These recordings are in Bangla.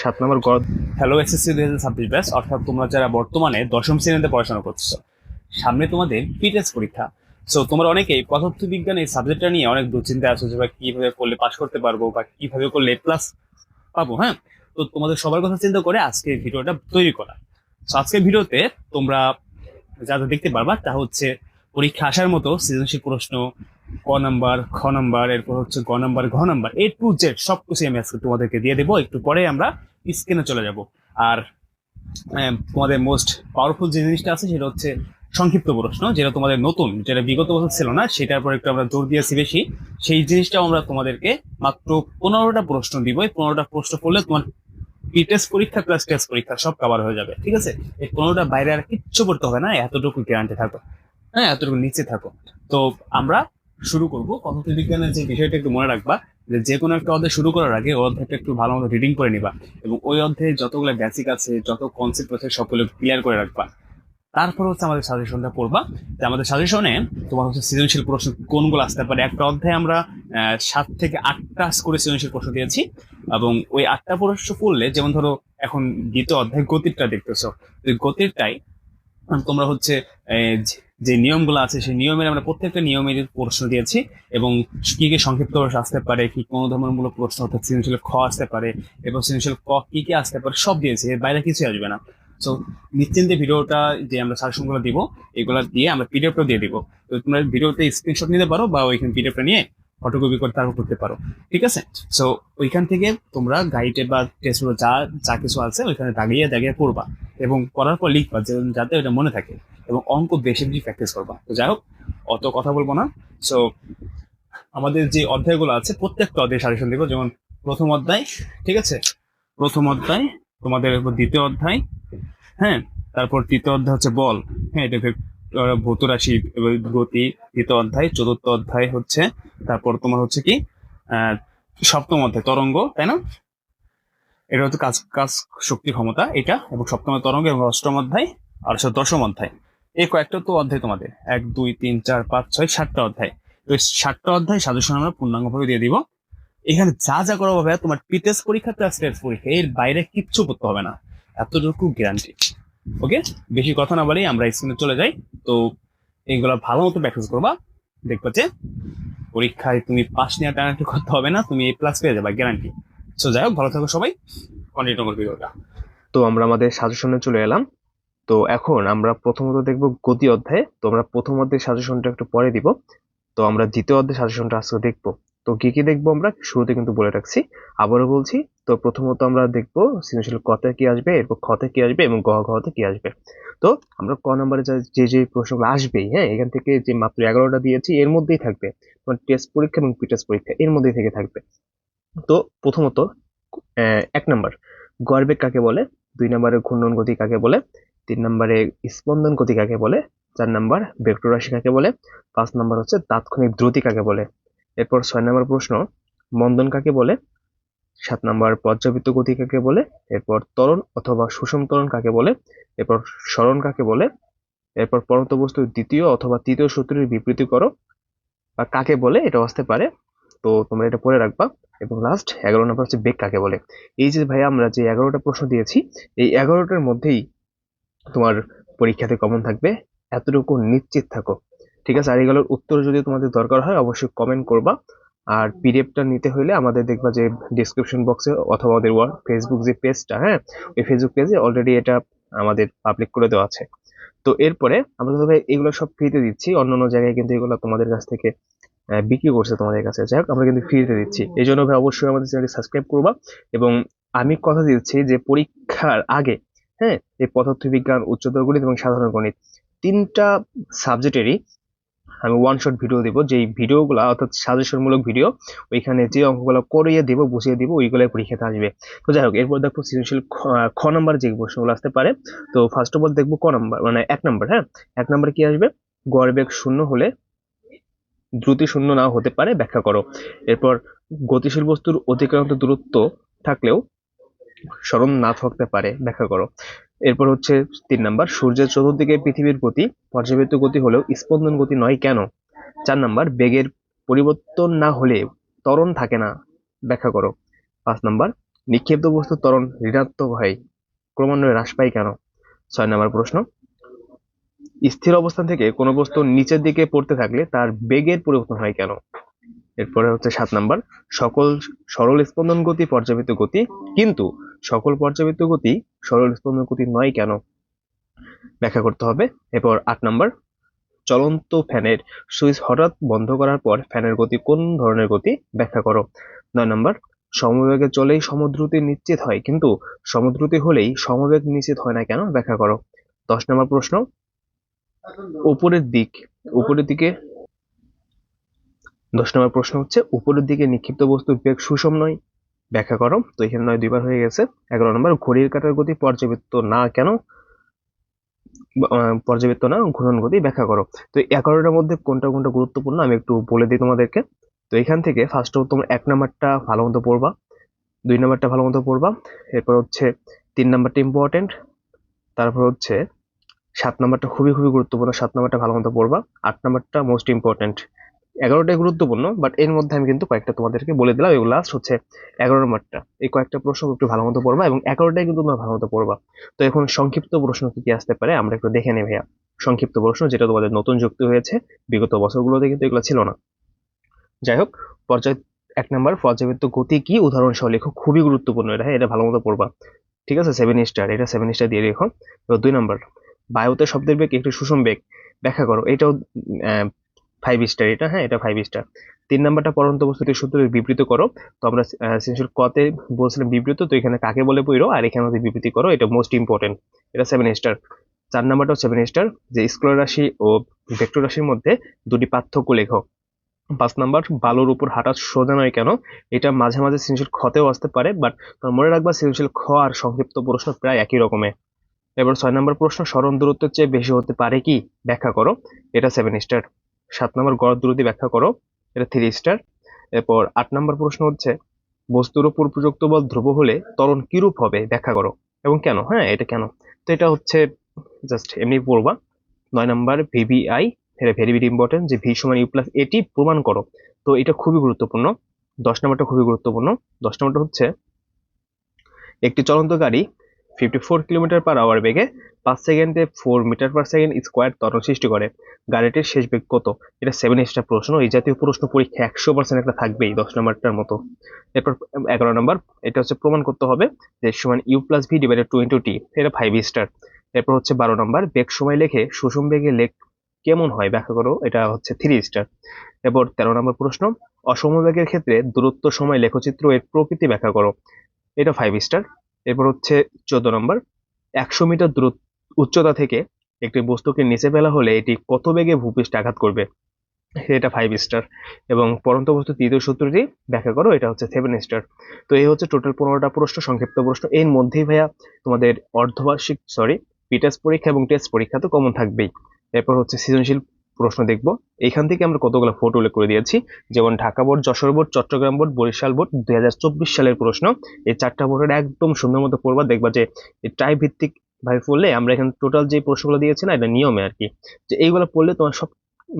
সাত নম্বর গড়। হ্যালো এসএসসি দুই হাজার ছাব্বিশ ব্যাস অর্থাৎ তোমরা যারা বর্তমানে দশম শ্রেণীতে পড়াশোনা করছ সামনে তোমাদের পিটেস পরীক্ষা। সো তোমরা অনেকেই পদার্থ বিজ্ঞান এই সাবজেক্টটা নিয়ে অনেক দুশ্চিন্তায় আছো যে, ভাই, কীভাবে করলে পাশ করতে পারব বা কীভাবে করলে প্লাস পাবো হ্যাঁ? তো তোমাদের সবার কথা চিন্তা করে আজকে ভিডিওটা তৈরি করা। তো আজকের ভিডিওতে তোমরা যা যা দেখতে পারবা তা হচ্ছে পরীক্ষা আসার মতো সৃজনশীল প্রশ্ন, ক নাম্বার, খ নাম্বার, এরপর হচ্ছে গ নাম্বার, ঘ নাম্বার এ টু জেড সব কিছু আমি আজকে তোমাদেরকে দিয়ে দেবো। একটু পরে আমরা স্ক্রিনে চলে যাব। আর তোমাদের মোস্ট পাওয়ারফুল যে জিনিসটা আছে সেটা হচ্ছে সংক্ষিপ্ত প্রশ্ন, যেটা তোমাদের নতুন, যেটা বিগত বছর ছিল না, সেটার পর একটু আমরা জোর দিয়েছি বেশি। সেই জিনিসটাও আমরা তোমাদেরকে মাত্র পনেরোটা প্রশ্ন দিব। এই পনেরোটা প্রশ্ন করলে তোমার টেস্ট পরীক্ষা প্লাস টেস্ট পরীক্ষা সব কভার হয়ে যাবে, ঠিক আছে? এই পনেরোটা বাইরে আর কিচ্ছু করতে হবে না, এতটুকু গ্যারান্টি থাকো। হ্যাঁ এতটুকু নিচে থাকো। তো আমরা শুরু করব। পদার্থ বিজ্ঞানের যে বিষয়টা একটু মনে রাখবা যে যে কোনো একটা অধ্যায় শুরু করার আগে ওই অধ্যায়টা একটু ভালো মতো রিডিং করে নিবা এবং ওই অধ্যায়ে যতগুলো বেসিক আছে, যত কনসেপ্ট আছে, সবগুলো ক্লিয়ার করে রাখবা। তারপর হচ্ছে আমাদের সাজেশনটা পড়বা যে আমাদের সাজেশনে তোমার হচ্ছে সৃজনশীল প্রশ্ন কোনগুলো আসতে পারে। একটা অধ্যায়ে আমরা সাত থেকে আটটা করে সৃজনশীল প্রশ্ন দিয়েছি এবং ওই আটটা প্রশ্ন পড়লে যেমন ধরো এখন দ্বিতীয় অধ্যায় গতিরটা দেখতেছো। গতিরটাই তোমরা হচ্ছে যে- নিয়মগুলো আছে, সেই নিয়মের আমরা প্রত্যেকটা নিয়মের প্রশ্ন দিয়েছি এবং কি কি সংক্ষিপ্ত আসতে পারে, কি কোন ধর্মমূলক প্রশ্ন অর্থাৎ সৃজনশীল খ আসতে পারে এবং সৃজনশীল ক কি কি আসতে পারে, সব দিয়েছি, এর বাইরে কিছু আসবে না। সো নিশ্চিন্তে ভিডিওটা যে আমরা সাজেশনগুলো দিব, এগুলো দিয়ে আমরা পিডিএফটাও দিয়ে দিব। তো তোমরা ভিডিওতে স্ক্রিনশট নিতে পারো বা ওইখানে পিডিএফটা নিয়ে ফটোকপি করে তারপর করতে পারো, ঠিক আছে? সো ওইখান থেকে তোমরা গাইডে বা টেস্টগুলো যা যা কিছু আছে ওইখানে দাগিয়ে দাগিয়ে করবা এবং করার পর লিখবা যাতে ওটা মনে থাকে। এবং অঙ্ক বেশি বেশি প্র্যাকটিস করবা। তো যাই হোক অত কথা বলব না। সো আমাদের যে অধ্যায়গুলো আছে, প্রত্যেকটা অধ্যায় সাজেশন দিব। যেমন প্রথম অধ্যায়, ঠিক আছে? প্রথম অধ্যায়, তোমাদের দ্বিতীয় অধ্যায় হ্যাঁ? তারপর তৃতীয় অধ্যায় হচ্ছে বল। হ্যাঁ এটা ভৌত রাশি গতি, তৃতীয় অধ্যায়, চতুর্থ অধ্যায় হচ্ছে, তারপর তোমার হচ্ছে কি সপ্তম অধ্যায়, তরঙ্গ, তাই না? এটা হচ্ছে কাজ কাজ শক্তি ক্ষমতা, এটা, এবং সপ্তম তরঙ্গ, এবং অষ্টম অধ্যায়, আর দশম অধ্যায়। এই কয়েকটা তো অধ্যায় তোমাদের। এক, দুই, তিন, চার, পাঁচ, ছয়, সাতটা অধ্যায়। তো সাতটা অধ্যায় সাজেশন আমরা পূর্ণাঙ্গভাবে দিয়ে দিব। এখানে যা যা করা হবে, তোমার পিটেস পরীক্ষা, প্লাস টেস্ট পরীক্ষা, এর বাইরে কিচ্ছু করতে হবে না। এতটুকু গ্যারান্টি ওকে? বেশি কথা না বলেই আমরা স্ক্রিনে চলে যাই। তো এইগুলো ভালো মতো প্র্যাকটিস করবা। দেখবা যে পরীক্ষায় তুমি পাস নেওয়া টানাটি করতে হবে না, তুমি এ প্লাস পেয়ে যাবে গ্যারান্টি সো যাই হোক, ভালো থাকো সবাই। কন্টিনিউ করবে তো আমরা আমাদের সাজেশনে চলে এলাম। তো এখন আমরা প্রথমত দেখব গতি অধ্যায়ে। তো আমরা প্রথম অধ্যায়ের সাজেশনটা একটু পরে দিব। তো আমরা দ্বিতীয় অধ্যায়ের সাজেশনটা আজকে দেখব। তো কি কি দেখব আমরা? শুরুতে কিন্তু বলে রাখছি। আবারও বলছি, তো প্রথমত আমরা দেখব সৃজনশীল কতে কি আসবে, এরপর খতে কি আসবে এবং গ ঘতে কি আসবে। তো আমরা ক নম্বরে যে যে প্রশ্নগুলো আসবেই হ্যাঁ? এখান থেকে যে মাত্র এগারোটা দিয়েছি, এর মধ্যেই থাকবে। টেস্ট পরীক্ষা এবং পিটেস্ট পরীক্ষা, এর মধ্যেই থেকে থাকবে। তো প্রথমত এক নম্বর গড়বেগ কাকে বলে? দুই নম্বরে ঘূর্ণন গতি কাকে বলে? তিন নম্বরে স্পন্দন গতি কাকে বলে? চার নম্বর ভেক্টর রাশি কাকে বলে? পাঁচ নম্বর হচ্ছে তাৎক্ষণিক দ্রুতি কাকে বলে? এরপর ছয় নম্বর প্রশ্ন, মন্দন কাকে বলে? সাত নম্বর পর্যাবৃত্ত গতি কাকে বলে? এরপর তরণ অথবা সুষম তরণ কাকে বলে? এরপর স্মরণ কাকে বলে? এরপর পরন্ত বস্তুর দ্বিতীয় অথবা তৃতীয় সূত্রের বিবৃতি করো। বা কাকে বলে? এটা আসতে পারে। তো তোমরা এটা পড়ে রাখবা। এবং লাস্ট এগারো নম্বর হচ্ছে বেগ কাকে বলে? এই যে ভাই আমরা যে এগারোটা প্রশ্ন দিয়েছি, এই এগারোটার মধ্যেই তোমার পরীক্ষাতে কমন থাকবে, এতটুকু নিশ্চিত থাকো। ঠিক আছে আর এগুলোর উত্তর যদি তোমাদের দরকার হয়, অবশ্যই কমেন্ট করবা। আর পিডিএফটা নিতে হলে আমাদের দেখবা যে ডিসক্রিপশন বক্সে অথবা আমাদের ফেসবুক যে পেজটা হ্যাঁ? ওই ফেসবুক পেজে অলরেডি এটা আমাদের পাবলিক করে দেওয়া আছে। তো এরপরে আমরা তবে এগুলো সব ফ্রিতে দিচ্ছি অন্য অন্য জায়গায় কিন্তু এগুলো তোমাদের কাছ থেকে বিক্রি করছে তোমাদের কাছে। যাই হোক, আমরা কিন্তু ফ্রিতে দিচ্ছি। এই জন্য ভাই অবশ্যই আমাদের চ্যানেলটি সাবস্ক্রাইব করবা। এবং আমি কথা দিচ্ছি যে পরীক্ষার আগে হ্যাঁ এই পদার্থবিজ্ঞান, উচ্চতর গণিত এবং সাধারণ গণিত তিনটা সাবজেক্টেরই আমি ওয়ান শট ভিডিও দিব। যেই ভিডিওগুলো অর্থাৎ সাজেশনমূলক ভিডিও ওইখানে যে অঙ্কগুলো করিয়ে দেবো, বুঝিয়ে দিব ওইগুলো পরীক্ষাতে আসবে। তো যাই হোক, এরপর দেখব সৃজনশীল খ- নম্বর যে প্রশ্নগুলো আসতে পারে, তো ফার্স্ট অফ অল দেখব ক নাম্বার মানে এক নম্বর হ্যাঁ? এক নাম্বার কি আসবে? গড় বেগ শূন্য হলে দ্রুতি শূন্য না হতে পারে, ব্যাখ্যা করো। এরপর গতিশীল বস্তুর অতিক্রান্ত দূরত্ব থাকলেও স্মরণ না থাকতে পারে, ব্যাখ্যা করো। এরপর হচ্ছে তিন নাম্বার, সূর্যের চতুর্দিকে পৃথিবীর গতি পর্যাবৃত্ত গতি হলেও স্পন্দন গতি নয় কেন? চার নাম্বার, বেগের পরিবর্তন না হলে ত্বরণ থাকে না, ব্যাখ্যা করো। পাঁচ নাম্বার, নিক্ষিপ্ত বস্তুর ত্বরণ ঋণাত্মক হয়, ক্রমান্বয়ে হ্রাস পায় কেন? ছয় নম্বর প্রশ্ন, স্থির অবস্থান থেকে কোনো বস্তু নিচের দিকে পড়তে থাকলে তার বেগের পরিবর্তন হয় কেন? এরপরে হচ্ছে সাত নাম্বার, সকল সরল স্পন্দন গতি পর্যাবৃত্ত গতি, কিন্তু সকল পর্যাবৃত্ত গতি সরল স্পন্দন গতি নয় কেন? ব্যাখ্যা করতে হবে। এরপর আট নাম্বার। চলন্ত ফ্যানের সুইচ হঠাৎ বন্ধ করার পর ফ্যানের গতি কোন ধরনের গতি? ব্যাখ্যা করো। নয় নম্বর। সমবেগে চলেই সমদ্রুতি নিশ্চিত হয়, কিন্তু সমদ্রুতি হলেই সমবেগ নিশ্চিত হয় না কেন? ব্যাখ্যা করো। দশ নম্বর প্রশ্ন। উপরের দিক, উপরের দিকে দশ নম্বর প্রশ্ন হচ্ছে, উপরের দিকে নিক্ষিপ্ত বস্তুর বেগ সুষম নয়। ব্যাখ্যা করো। তো এখানে নয়, দুইবার হয়ে গেছে। এগারো নম্বর, ঘড়ির কাটার গতি পর্যাবৃত্ত না কেন? পর্যাবৃত্ত না, ঘূর্ণন গতি ব্যাখ্যা করো। তো এগারোটার মধ্যে কোনটা কোনটা গুরুত্বপূর্ণ আমি একটু বলে দিই তোমাদেরকে। তো এখান থেকে ফার্স্ট অফ তোমরা এক নাম্বারটা ভালো মতো পড়বা, দুই নাম্বারটা ভালো মতো পড়বা। এরপর হচ্ছে তিন নাম্বারটা ইম্পর্টেন্ট তারপর হচ্ছে সাত নাম্বারটা খুবই খুবই গুরুত্বপূর্ণ, সাত নাম্বারটা ভালো মতো পড়বা। আট নাম্বারটা মোস্ট ইম্পর্টেন্ট এগারোটাই গুরুত্বপূর্ণ বাট এর মধ্যে আমি কিন্তু কয়েকটা তোমাদেরকে বলে দিলাম। এগুলো লাস্ট হচ্ছে এগারো নাম্বারটা এই কয়েকটা প্রশ্ন একটু ভালো মতো পড়বা এবং এগারোটাই কিন্তু তোমরা ভালো মতো পড়বা। তো এখন সংক্ষিপ্ত প্রশ্ন কি কি আসতে পারে আমরা একটু দেখে নেই ভাইয়া। সংক্ষিপ্ত প্রশ্ন যেটা তোমাদের নতুন যুক্ত হয়েছে, বিগত বছরগুলোতে কিন্তু এগুলো ছিল না। যাই হোক, পর্যায় এক নম্বর পর্যাবৃত্ত গতি কি? উদাহরণ সহ লেখো, খুবই গুরুত্বপূর্ণ এটা হ্যাঁ এটা ভালো মতো পড়বা। ঠিক আছে সেভেন স্টার এটা সেভেন স্টার দিয়ে রেখো দুই নম্বর, বায়ুতে শব্দের বেগ একটি সুষম বেগ। ব্যাখ্যা করো, এটাও ফাইভ স্টার এটা হ্যাঁ এটা ফাইভ স্টার তিন নাম্বারটা পরন্ত বস্তুতে সূত্রের বিবৃত করো। তো আমরা সৃজনশীল কতে বলছিলাম বিবৃত, তো এখানে কাকে বলে পড়ো? আর এখানে হচ্ছে বিবৃতি করো, এটা মোস্ট ইম্পর্টেন্ট এটা সেভেন স্টার চার নাম্বারটাও সেভেন স্টার যে স্কোয়ার রাশি ও ভেক্টর রাশির মধ্যে দুটি পার্থক্য লেখো। পাঁচ নাম্বার, বালুর উপর হাঁটা সোজা নয় কেন? এটা মাঝে মাঝে সৃজনশীল ক্ষতেও আসতে পারে বাট মনে রাখবা সৃজনশীল খ আর সংক্ষিপ্ত প্রশ্ন প্রায় একই রকমের। এবার ছয় নম্বর প্রশ্ন, স্মরণ দূরত্বের চেয়ে বেশি হতে পারে কি? ব্যাখ্যা করো। এটা সেভেন স্টার সাত নম্বর গড় দূরত্ব ব্যাখ্যা করো। এটা থ্রি স্টার এরপর আট নম্বর প্রশ্ন হচ্ছে, বস্তুর উপর প্রযুক্ত বল ধ্রুব হলে ত্বরণ কিরূপ হবে? ব্যাখ্যা করো। এবং কেন? হ্যাঁ এটা কেন? তো এটা হচ্ছে জাস্ট এমনি পড়বা নয় নম্বর ভিভিআই এটা ভেরি ভেরি ইম্পর্টেন্ট যে ভি সমান ইউ প্লাস এটি প্রমাণ করো। তো এটা খুবই গুরুত্বপূর্ণ। দশ নম্বরটা খুবই গুরুত্বপূর্ণ। দশ নম্বরটা হচ্ছে, একটি চলন্ত গাড়ি fifty four kilometre per hour বেগে পাঁচ সেকেন্ডে four metre per second square ত্বরণ সৃষ্টি করে। গাড়িটির শেষ বেগ কত? এটা সেভেন স্টার প্রশ্ন। এই জাতীয় প্রশ্ন পরীক্ষা একশো পার্সেন্ট একটা থাকবেই দশ নম্বরটার মতো। এরপর এগারো নম্বর, এটা হচ্ছে প্রমাণ করতে হবে যে সমান U plus V divided two into T এটা ফাইভ স্টার এরপর হচ্ছে বারো নম্বর, বেগ সময় লেখে সুষম বেগে লেখ কেমন হয়? ব্যাখ্যা করো, এটা হচ্ছে থ্রি স্টার এরপর তেরো নম্বর প্রশ্ন অসমবেগের ক্ষেত্রে দূরত্ব সময় লেখচিত্র এর প্রকৃতি ব্যাখ্যা করো। এটা ফাইভ স্টার এরপর হচ্ছে চোদ্দ নম্বর। একশো মিটার দূর উচ্চতা থেকে একটি বস্তুকে নিচে ফেলা হলে এটি কত বেগে ভূপৃষ্ঠে আঘাত করবে? এটা ফাইভ স্টার এবং পরন্ত বস্তু তৃতীয় সূত্রটি ব্যাখ্যা করো, এটা হচ্ছে সেভেন স্টার তো এই হচ্ছে টোটাল পনেরোটা প্রশ্ন, সংক্ষিপ্ত প্রশ্ন। এর মধ্যেই ভাইয়া তোমাদের অর্ধবার্ষিক সরি টেস্ট পরীক্ষা এবং টেস্ট পরীক্ষা তো কমন থাকবেই। এরপর হচ্ছে সৃজনশীল প্রশ্ন দেখব। এখান থেকে আমরা কতগুলো ফটো উল্লেখ করে দিয়েছি? যেমন Dhaka board, Jessore board, Chittagong board, Barishal board, দুই হাজার চব্বিশ সালের প্রশ্ন। এই চারটা বোর্ডের একদম সুন্দর মতো পড়বা, দেখবা যে টাই ভিত্তিক ভাবে পড়লে আমরা এখানে টোটাল যে প্রশ্নগুলো দিয়েছি না, এটা নিয়মে আর কি। যে এইগুলো পড়লে তোমার সব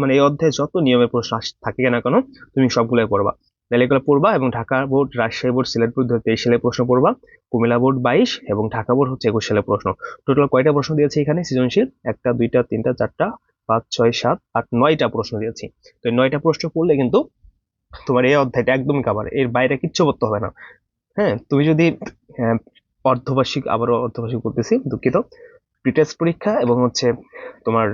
মানে এই অধ্যায়ে যত নিয়মের প্রশ্ন থাকে না কেন, তুমি সবগুলোই পড়বা। তাহলে এগুলো পড়বা এবং Dhaka board, Rajshahi board, Sylhet board তেইশ সালের প্রশ্ন পড়বা। কুমিল্লা বোর্ড, বাইশ এবং ঢাকা বোর্ড হচ্ছে একুশ সালের প্রশ্ন। টোটাল কয়টা প্রশ্ন দিয়েছে এখানে সৃজনশীল? একটা, দুইটা, তিনটা, চারটা পাঁচ ছয় সাত আট নয়টা প্রশ্ন দিয়েছি। তো এই নয়টা প্রশ্ন পড়লে কিন্তু তোমার এই অধ্যায়টা একদমই কাবার এর বাইরে কিচ্ছু করতে হবে না। হ্যাঁ তুমি যদি আহ, অর্ধবার্ষিক আবারও অর্ধবার্ষিক করতেছি দুঃখিত। প্রি টেস্ট পরীক্ষা এবং হচ্ছে তোমার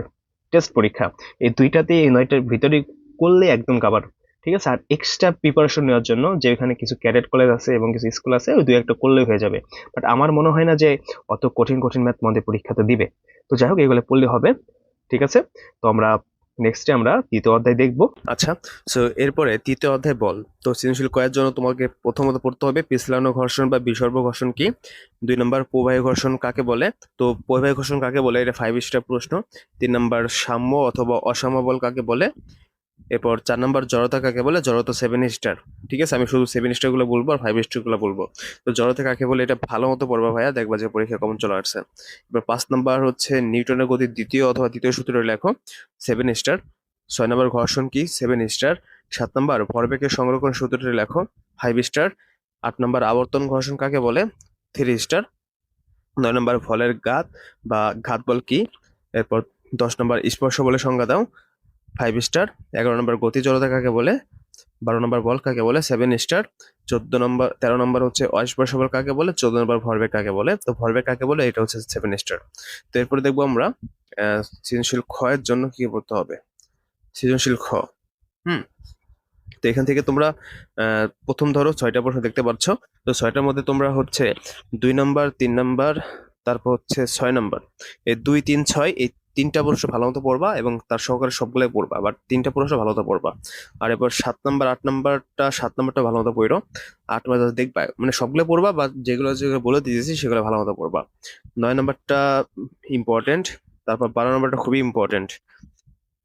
টেস্ট পরীক্ষা এই দুইটাতে এই নয়টার ভিতরে করলে একদম কাবার ঠিক আছে? আর এক্সট্রা প্রিপারেশন নেওয়ার জন্য যে এখানে কিছু ক্যাডেট কলেজ আছে এবং কিছু স্কুল আছে ওই দুই একটা করলেই হয়ে যাবে। বাট আমার মনে হয় না যে অত কঠিন কঠিন ম্যাথ মধ্যে পরীক্ষাতে দিবে। তো যাই হোক এগুলো পড়লে হবে। ঠিক আছে? তো আমরা নেক্সটে আমরা তৃতীয় অধ্যায় দেখব। আচ্ছা সো এরপরে তৃতীয় অধ্যায় বল। তো সৃজনশীল কয়ের জন্য তোমাকে প্রথমত পড়তে হবে, পিছলানো ঘর্ষণ বা বিসর্ব ঘর্ষণ কি? দুই নম্বর, প্রবাহী ঘর্ষণ কাকে বলে? তো প্রবাহী ঘর্ষণ কাকে বলে? এটা ফাইভ স্টার প্রশ্ন। তিন নম্বর, সাম্য অথবা অসাম্য বল কাকে বলে? এরপর চার নম্বর জড়তা কাকে বলে? জড়তা সেভেন স্টার ঠিক আছে? আমি শুধু সেভেন স্টারগুলো বলব আর ফাইভ স্টারগুলো বলব। তো জড়তা কাকে বলে? এটা ভালো মতো পড়বা ভাইয়া। দেখবা যে পরীক্ষা কমন চলে আসছে। এবার পাঁচ নম্বর হচ্ছে নিউটনের গতির দ্বিতীয় অথবা তৃতীয় সূত্র লেখো। সেভেন স্টার ছয় নম্বর ঘর্ষণ কি? সেভেন স্টার সাত নম্বর ভরবেগের সংরক্ষণ সূত্রটি লেখো। ফাইভ স্টার আট নম্বর আবর্তন ঘর্ষণ কাকে বলে? থ্রি স্টার নয় নম্বর ফলের গাত বা ঘাত বল কি? এরপর দশ নম্বর স্পর্শ বলে সংজ্ঞা দাও। ফাইভ স্টার এগারো নম্বর গতি জড়তা কাকে বলে? বারো নম্বর বল কাকে বলে? সেভেন স্টার চোদ্দ নম্বর তেরো নম্বর হচ্ছে অস্পর্শ বল কাকে বলে? চোদ্দ নম্বর ভরবেগ কাকে বলে? তো ভরবেগ কাকে বলে? এটা হচ্ছে সেভেন স্টার তো এরপরে দেখব আমরা সৃজনশীল ক্ষয়ের জন্য কি করতে হবে? সৃজনশীল খ। হুম। তো এখান থেকে তোমরা প্রথম ধরো ছয়টা প্রশ্ন দেখতে পাচ্ছ। তো ছয়টার মধ্যে তোমরা হচ্ছে দুই নম্বর তিন নম্বর তারপর হচ্ছে ছয় নম্বর এই দুই, তিন, ছয়, এই তিনটা প্রশ্ন ভালো মতো পড়বা এবং তার সহকারে সবগুলোই পড়বা বাট তিনটা প্রশ্ন ভালো মতো পড়বা। আর এবার সাত নাম্বার আট নাম্বারটা সাত নাম্বারটা ভালো মতো পড়ো। আট নাম্বার দেখবা মানে সবগুলো পড়বা বা যেগুলো যেগুলো বলে দিয়েছি সেগুলো ভালো মতো পড়বা। নয় নাম্বারটা ইম্পর্টেন্ট তারপর বারো নাম্বারটা খুবই ইম্পর্টেন্ট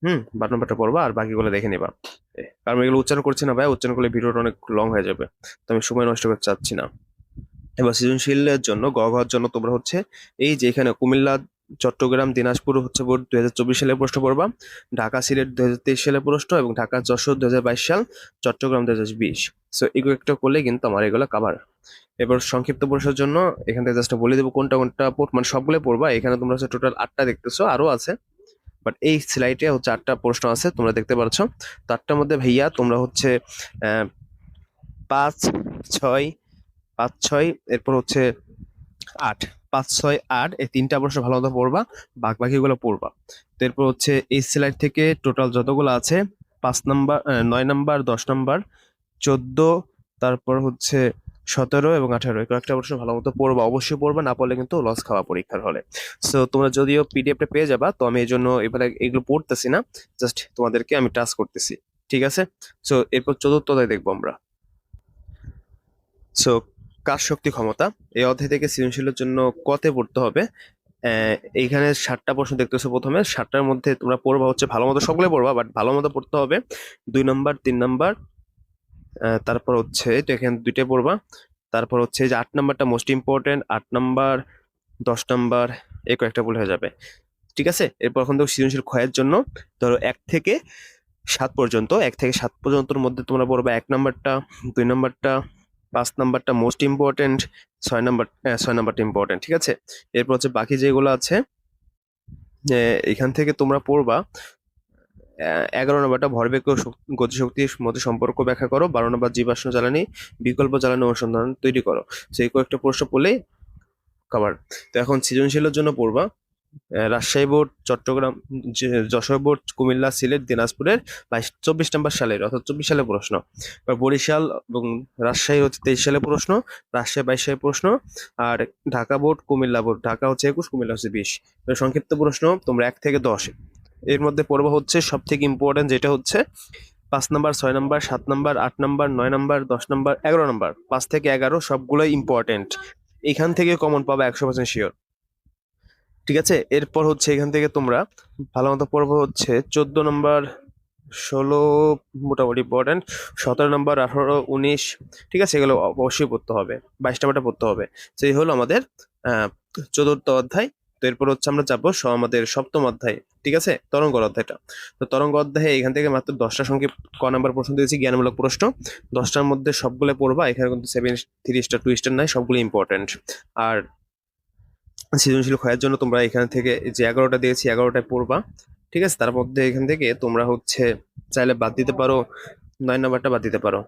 হুম বারো নাম্বারটা পড়বা আর বাকিগুলো দেখে নিবা। কারণ এগুলো উচ্চারণ করছি না ভাই উচ্চারণ করলে ভিডিওটা অনেক লং হয়ে যাবে তো আমি সময় নষ্ট করতে চাচ্ছি না। এবার সৃজনশীলের জন্য গ ঘর জন্য তোমরা হচ্ছে এই যে এখানে কুমিল্লা চট্টগ্রাম, দিনাজপুর হচ্ছে বোর্ড দুই হাজার চব্বিশ সালের প্রশ্ন পড়বা, ঢাকা সিলেট দু হাজার তেইশ সালের প্রশ্ন এবং ঢাকা যশোর দু হাজার বাইশ সাল, চট্টগ্রাম দু হাজার বিশ। সো এগুলো একটা করলে কিন্তু আমার এগুলো কাভার এবার সংক্ষিপ্ত প্রশ্নের জন্য এখান থেকে জাস্ট বলে দেবো কোনটা কোনটা পড়- মানে সবগুলো পড়বা, এখানে তোমরা হচ্ছে টোটাল আটটা দেখতেছো আরও আছে। বাট এই স্লাইডে হচ্ছে আটটা প্রশ্ন আছে, তোমরা দেখতে পাচ্ছ তো আটটার মধ্যে ভাইয়া তোমরা হচ্ছে পাঁচ, ছয় পাঁচ, ছয়, এরপর হচ্ছে আট। পাঁচ, ছয়, আট, এই তিনটা প্রশ্ন ভালো মতো পড়বা বাকি বাকিগুলো পড়বা। তো এরপর হচ্ছে এই স্লাইড থেকে টোটাল যতগুলো আছে, পাঁচ নাম্বার নয় নাম্বার, দশ নাম্বার, চোদ্দ, তারপর হচ্ছে সতেরো এবং আঠারো। কয়েকটা প্রশ্ন ভালো মতো পড়বা, অবশ্যই পড়বা, না পড়লে কিন্তু লস খাওয়া পরীক্ষার হলে। সো তোমরা যদিও পিডিএফটা পেয়ে যাবা, তো আমি এই জন্য এবারে এগুলো পড়তেছি না জাস্ট তোমাদেরকে আমি টাচ করতেছি, ঠিক আছে? সো এরপর চতুর্থটায় দেখব আমরা। সো কাজ শক্তি ক্ষমতা। এই অধ্যায় থেকে সৃজনশীলের জন্য কতে পড়তে হবে। এইখানে ষাটটা প্রশ্ন দেখতেছো প্রথমে। ষাটটার মধ্যে তোমরা পড়বা হচ্ছে ভালো মতো সকলে পড়বা বাট ভালো মতো পড়তে হবে। দুই নম্বর, তিন নম্বর তারপর হচ্ছে তো এখানে দুইটা পড়বা। তারপর হচ্ছে যে আট নম্বরটা মোস্ট ইম্পর্টেন্ট আট নম্বর, দশ নম্বর, এই কয়েকটা ভুল হয়ে যাবে। ঠিক আছে? এরপর এখন দেখো সৃজনশীল ক্ষয়ের জন্য। ধরো এক থেকে সাত পর্যন্ত, এক থেকে সাত পর্যন্তর মধ্যে তোমরা পড়বা এক নম্বরটা, দুই নাম্বারটা পাঁচ নাম্বারটা মোস্ট ইম্পর্টেন্ট ছয় নাম্বার ছয় নাম্বারটা ইম্পর্টেন্ট ঠিক আছে? এরপর হচ্ছে বাকি যেগুলো আছে এখান থেকে তোমরা পড়বা। এগারো নম্বরটা ভরবেগ ও শক- গতিশক্তির মধ্যে সম্পর্ক ব্যাখ্যা করো। বারো নম্বর জীবাশ্ম জ্বালানি, বিকল্প জ্বালানি অনুসন্ধান তৈরি করো। সেই কয়েকটা প্রশ্ন পড়লেই কভার তো এখন সৃজনশীলের জন্য পড়বা। রাজশাহী বোর্ড, চট্টগ্রাম যশোর বোর্ড, কুমিল্লা, সিলেট, দিনাজপুরের বাইশ, চব্বিশ নম্বর সালের, অর্থাৎ চব্বিশ সালের প্রশ্ন। বরিশাল এবং রাজশাহী হচ্ছে তেইশ সালের প্রশ্ন, রাজশাহী বাইশ সালের প্রশ্ন, আর ঢাকা বোর্ড, কুমিল্লা বোর্ড, ঢাকা হচ্ছে একুশ, কুমিল্লা হচ্ছে বিশ। সংক্ষিপ্ত প্রশ্ন, তোমরা এক থেকে দশ। এর মধ্যে পর্ব হচ্ছে সব থেকে ইম্পর্টেন্ট যেটা হচ্ছে পাঁচ নাম্বার, ছয় নাম্বার, সাত নাম্বার, আট নাম্বার, নয় নাম্বার, দশ নাম্বার, এগারো নাম্বার। পাঁচ থেকে এগারো সবগুলোই ইম্পর্টেন্ট এখান থেকে কমন পাবে একশো পার্সেন্ট শিওর ঠিক আছে? এরপর হচ্ছে এখান থেকে তোমরা, ভালো মতো পর্ব হচ্ছে চোদ্দ নম্বর, ষোলো মোটামুটি ইম্পর্টেন্ট সতেরো নম্বর, আঠারো, উনিশ, ঠিক আছে? এগুলো অবশ্যই পড়তে হবে, বাইশ নাম্বারটা পড়তে হবে। সেই হলো আমাদের চতুর্থ অধ্যায়। তো এরপর হচ্ছে আমরা যাব আমাদের সপ্তম অধ্যায়, ঠিক আছে? তরঙ্গ অধ্যায়টা। তো তরঙ্গ অধ্যায়ে এখান থেকে মাত্র দশটা সংখ্যা ক নাম্বার প্রশ্ন দিয়েছি, জ্ঞানমূলক প্রশ্ন। দশটার মধ্যে সবগুলো পড়বা, এখানে কিন্তু seven three star two star নাই, সবগুলো ইম্পর্টেন্ট আর সৃজনশীল ক্ষয়ের জন্য তোমরা এখান থেকে যে এগারোটা দিয়েছি, এগারোটায় পড়বা। ঠিক আছে? তার মধ্যে এখান থেকে তোমরা হচ্ছে চাইলে বাদ দিতে পারো, নয় নাম্বারটা বাদ দিতে পারো।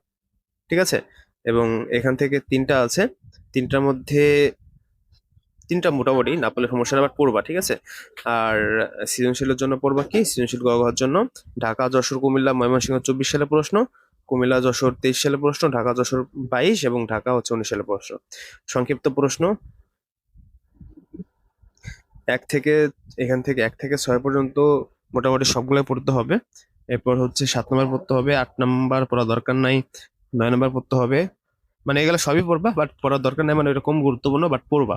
ঠিক আছে? এবং এখান থেকে তিনটা আছে। তিনটার মধ্যে, তিনটা মোটামুটি না পারলে সমস্যা আবার পড়বা, ঠিক আছে? আর সৃজনশীলের জন্য পড়বা কি? সৃজনশীল গহর জন্য। ঢাকা, যশোর, কুমিল্লা, ময়মনসিংহ চব্বিশ সালের প্রশ্ন, কুমিল্লা, যশোর তেইশ সালের প্রশ্ন, ঢাকা, যশোর বাইশ এবং ঢাকা হচ্ছে উনিশ সালের প্রশ্ন। সংক্ষিপ্ত প্রশ্ন এক থেকে, এখান থেকে এক থেকে ছয় পর্যন্ত মোটামুটি সবগুলো পড়তে হবে। এরপর হচ্ছে সাত নম্বর পড়তে হবে, আট নম্বর পড়া দরকার নাই, নয় নম্বর পড়তে হবে। মানে এগুলো সবই পড়বা বাট পড়ার দরকার নাই মানে এরকম গুরুত্বপূর্ণ বাট পড়বা।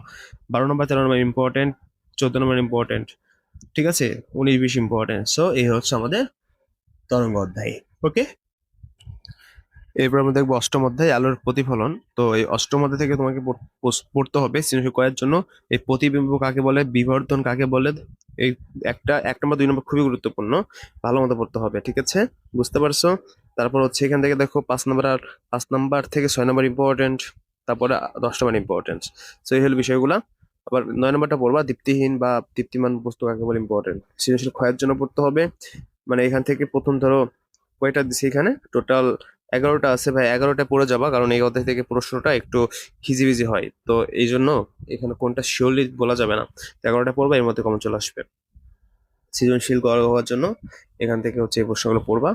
বারো নম্বর, তেরো নম্বর ইম্পর্টেন্ট চোদ্দ নম্বর ইম্পর্টেন্ট ঠিক আছে? উনিশ, বিশ ইম্পর্টেন্ট সো এই হচ্ছে আমাদের তরঙ্গ অধ্যায় ওকে এরপর আমরা দেখব অষ্টম অধ্যায় আলোর প্রতিফলন। তো এই অষ্টম অধ্যায় থেকে তোমাকে পড়তে হবে সৃজনশীল করার জন্য। এই প্রতিবিম্ব কাকে বলে? বিবর্তন কাকে বলে? এই একটা, এক নম্বর, দুই নম্বর খুবই গুরুত্বপূর্ণ। ভালো মতো পড়তে হবে, ঠিক আছে? বুঝতে পারছ? তারপর হচ্ছে এখান থেকে দেখো পাঁচ নম্বর আর, পাঁচ নম্বর থেকে ছয় নম্বর ইম্পর্টেন্ট তারপরে দশ নম্বর ইম্পর্টেন্স সো এই হলো বিষয়গুলো। আবার নয় নম্বরটা পড়বা, দীপ্তিহীন বা দীপ্তিমান বস্তু কাকে বলে ইম্পর্টেন্ট সৃজনশীল ক্ষয়ের জন্য পড়তে হবে। মানে এখান থেকে প্রথম ধরো কয়টা দিছি এখানে? টোটাল এগারোটা আছে ভাই এগারোটা পড়ে যাবা, কারণ এই অধ্যায় থেকে প্রশ্নটা একটু হিজিবিজি হয়। তো এই জন্য এখানে কোনটা শিওরলি বলা যাবে না। এগারোটা পড়বা, এর মধ্যে কমন চলে আসবে। সৃজনশীল গড় হওয়ার জন্য এখান থেকে হচ্ছে এই প্রশ্নগুলো পড়বা।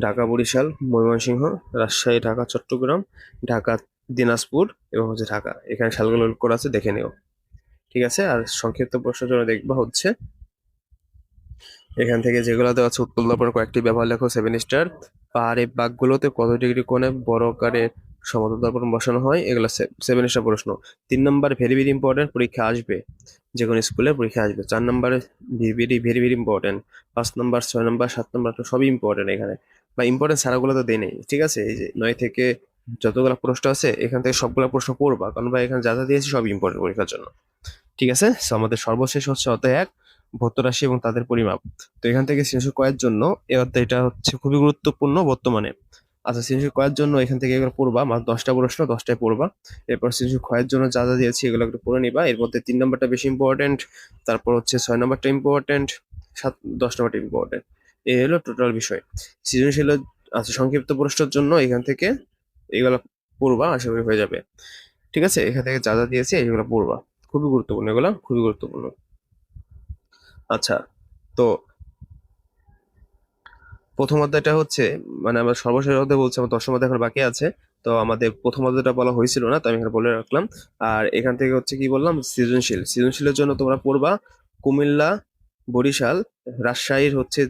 ঢাকা, বরিশাল, ময়মনসিংহ, রাজশাহী, ঢাকা, চট্টগ্রাম, ঢাকা, দিনাজপুর এবং হচ্ছে ঢাকা। এখানে সালগুলো করা আছে, দেখে নিও। ঠিক আছে? আর সংক্ষিপ্ত প্রশ্নের জন্য দেখবা হচ্ছে এখান থেকে যেগুলো দেওয়া আছে উৎপন্ন পর কয়েকটি ব্যবহার লেখো সেভেন স্টার পাহাড়ে বাঘগুলোতে কত ডিগ্রি কোণে বড় আকারে সমতল দর্পণ বসানো হয়, এগুলো সেভেন স্টার প্রশ্ন। তিন নম্বর ভেরি ভেরি ইম্পর্টেন্ট পরীক্ষা আসবে। যে কোনো স্কুলে পরীক্ষা আসবে। চার নম্বরে ভেরি ভেরি ভেরি ইম্পর্টেন্ট পাঁচ নম্বর, ছয় নম্বর, সাত নম্বর সবই ইম্পর্টেন্ট এখানে। বা ইম্পর্টেন্ট সারাগুলো তো দেয় নেই, ঠিক আছে? এই যে নয় থেকে যতগুলো প্রশ্ন আছে, এখান থেকে সবগুলো প্রশ্ন পড়বা কারণ ভাই, এখানে যা যা দিয়েছি সব ইম্পর্টেন্ট পরীক্ষার জন্য। ঠিক আছে? আমাদের সর্বশেষ হচ্ছে অধ্যায় এক। ভৌত রাশি এবং তাদের পরিমাপ। তো এখান থেকে সৃজনশীল কয়ের জন্য এই অধ্যায়টা হচ্ছে খুবই গুরুত্বপূর্ণ বর্তমানে। আচ্ছা সৃজনশীল কয়ের জন্য এখান থেকে এগুলো পড়বা, মাত্র দশটা প্রশ্ন, দশটায় পড়বা। এরপর সৃজনশীল ক্ষয়ের জন্য যা যা দিয়েছি এগুলো একটু পড়ে নিবা। এর মধ্যে তিন নম্বরটা বেশি ইম্পর্টেন্ট তারপর হচ্ছে ছয় নম্বরটা ইম্পর্টেন্ট সাত, দশ নম্বরটা ইম্পর্টেন্ট এই হলো টোটাল বিষয়। সৃজনশীল আচ্ছা সংক্ষিপ্ত প্রশ্নের জন্য এখান থেকে এগুলো পড়বা, আশা করি হয়ে যাবে। ঠিক আছে, এখান থেকে যা যা দিয়েছি এগুলো পড়বা। খুবই গুরুত্বপূর্ণ, এগুলো খুবই গুরুত্বপূর্ণ। আচ্ছা তো প্রথম অধ্যায়টা হচ্ছে মানে আমার সর্বশেষ অধ্যায় বলছি, আমার দশম অধ্যায় এখন বাকি আছে, তো আমাদের প্রথম অধ্যায়টা বলা হয়েছিল না, তো আমি এখানে বলে রাখলাম। আর এখান থেকে হচ্ছে কি বললাম, সৃজনশীল। সৃজনশীলের জন্য তোমরা পড়বা কুমিল্লা, বরিশাল, রাজশাহীর হচ্ছে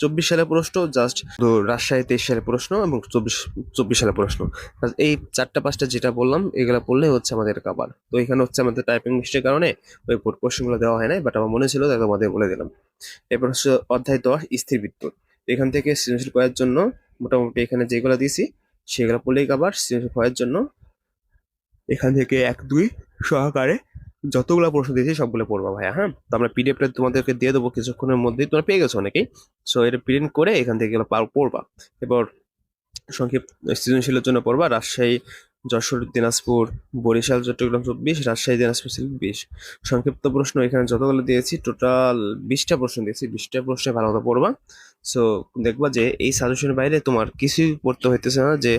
চব্বিশ সালের প্রশ্ন জাস্ট রাজশাহী তেইশ সালের প্রশ্ন এবং চব্বিশ চব্বিশ সালের প্রশ্ন। এই চারটা পাঁচটা যেটা বললাম, এগুলো পড়লে হচ্ছে আমাদের কাবার তো এখানে হচ্ছে আমাদের টাইপিং মিস্টের কারণে ওই কোশ্চেনগুলো দেওয়া হয় নাই বাট আমার মনে ছিল তাই তোমাদের বলে দিলাম। এরপর হচ্ছে অধ্যায় দশ, স্থির বৃত্ত এখান থেকে সৃজনশীল করার জন্য মোটামুটি এখানে যেগুলো দিয়েছি, সেগুলো পড়লেই কাবার সৃজনশীল করার জন্য এখান থেকে এক, দুই সহকারে যতগুলো প্রশ্ন দিয়েছি, সবগুলো পড়বা ভাইয়া হ্যাঁ? তো আমরা পিডিএফটা তোমাদেরকে দিয়ে দেবো কিছুক্ষণের মধ্যেই। তোমরা পেয়ে গেছো অনেকেই। সো এটা প্রিন্ট করে এখান থেকে এগুলো পড়বা। এবার সংক্ষিপ্ত সৃজনশীলের জন্য পড়বা। রাজশাহী, যশোর, দিনাজপুর, বরিশাল, চট্টগ্রাম চব্বিশ, রাজশাহী, দিনাজপুর সিলেট বিশ সংক্ষিপ্ত প্রশ্ন, এখানে যতগুলো দিয়েছি টোটাল বিশটা প্রশ্ন দিয়েছি। বিশটা প্রশ্নে ভালো মতো পড়বা। সো দেখবা যে এই সাজেশনের বাইরে তোমার কিছুই পড়তে হইতেছে না যে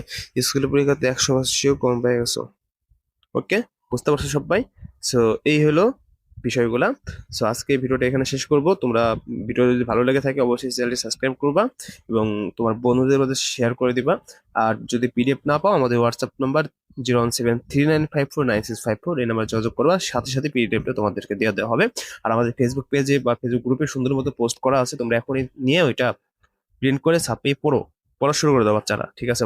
স্কুলের পরীক্ষাতে একশো পাঁচশো কম পেয়ে গেছো। ওকে বুঝতে পারছ সবাই? সো এই হলো বিষয়গুলা। সো আজকে ভিডিওটা এখানে শেষ করব। তোমরা ভিডিও যদি ভালো লেগে থাকে, অবশ্যই চ্যানেলটি সাবস্ক্রাইব করবা এবং তোমার বন্ধুদের মধ্যে শেয়ার করে দিবা। আর যদি পিডিএফ না পাও, আমাদের WhatsApp number zero one seven three nine five four nine six five four এই নাম্বার যোগাযোগ করবা। সাথে সাথে পিডিএফটা তোমাদেরকে দেওয়া দেওয়া হবে। আর আমাদের ফেসবুক পেজে বা ফেসবুক গ্রুপে সুন্দর মতো পোস্ট করা আছে। তোমরা এখনই নিয়ে ওইটা প্রিন্ট করে ছাপিয়ে পড়ো। পড়া শুরু করে দাও বাচ্চারা, ঠিক আছে?